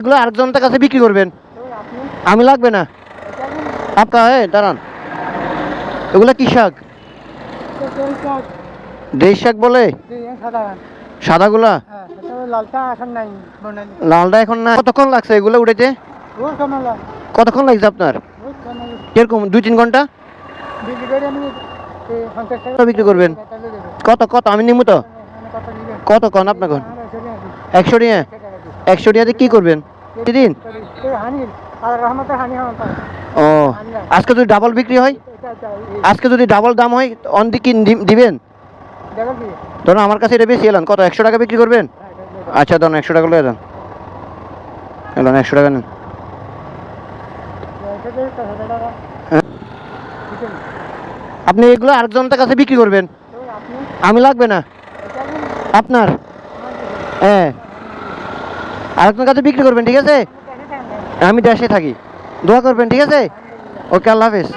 এগুলো আরেকজনের কাছে বিক্রি করবেন। আমি লাগবে না। আপনার হ্যাঁ দাঁড়ান। এগুলো কি শাক? দেশ শাক বলে? সাদাগুলা? লালটা এখন না কতক্ষণ লাগছে এগুলো লাগে কতক্ষণ লাগছে আপনার? কীরকম, দুই তিন ঘণ্টা? বিক্রি করবেন। কত কত? আমি নিমু তো? কত কন আপনার। একশো টাকা একশো টাকাতে কি করবেন? দিন? পায়। ও আজকে যদি ডাবল বিক্রি হয়? আজকে যদি ডাবল দাম হয় অন কি দিবেন? ধরুন আমার কাছে এটা বেশি এলেন কত একশো টাকা বিক্রি করবেন? আচ্ছা ধরুন একশো টাকা লয়ে যান এলেন একশো টাকা নেন। আপনি এগুলো আরেকজনের কাছে বিক্রি করবেন। আমি লাগবে না? আপনার? হ্যাঁ। আরেকজনের কাছে বিক্রি করবেন, ঠিক আছে? আমি দেশে থাকি। দোয়া করবেন, ঠিক আছে? ওকে, আল্লাহ হাফেজ।